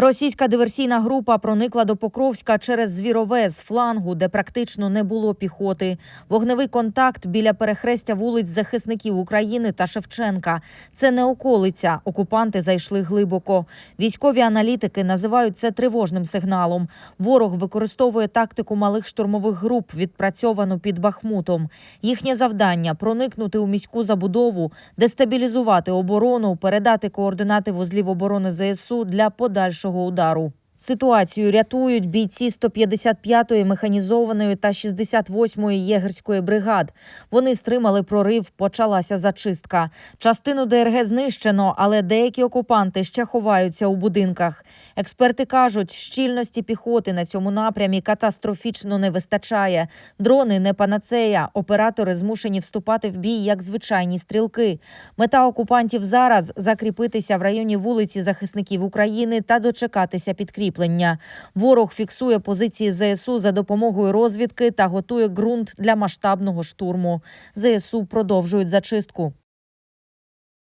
Російська диверсійна група проникла до Покровська через Звірове з флангу, де практично не було піхоти. Вогневий контакт біля перехрестя вулиць захисників України та Шевченка. Це не околиця. Окупанти зайшли глибоко. Військові аналітики називають це тривожним сигналом. Ворог використовує тактику малих штурмових груп, відпрацьовану під Бахмутом. Їхнє завдання проникнути у міську забудову, дестабілізувати оборону, передати координати вузлів оборони ЗСУ для подальшого удару. Ситуацію рятують бійці 155-ї механізованої та 68-ї єгерської бригад. Вони стримали прорив, почалася зачистка. Частину ДРГ знищено, але деякі окупанти ще ховаються у будинках. Експерти кажуть, щільності піхоти на цьому напрямі катастрофічно не вистачає. Дрони не панацея. Оператори змушені вступати в бій як звичайні стрілки. Мета окупантів зараз закріпитися в районі вулиці захисників України та дочекатися підкріплення. Ворог фіксує позиції ЗСУ за допомогою розвідки та готує ґрунт для масштабного штурму. ЗСУ продовжують зачистку.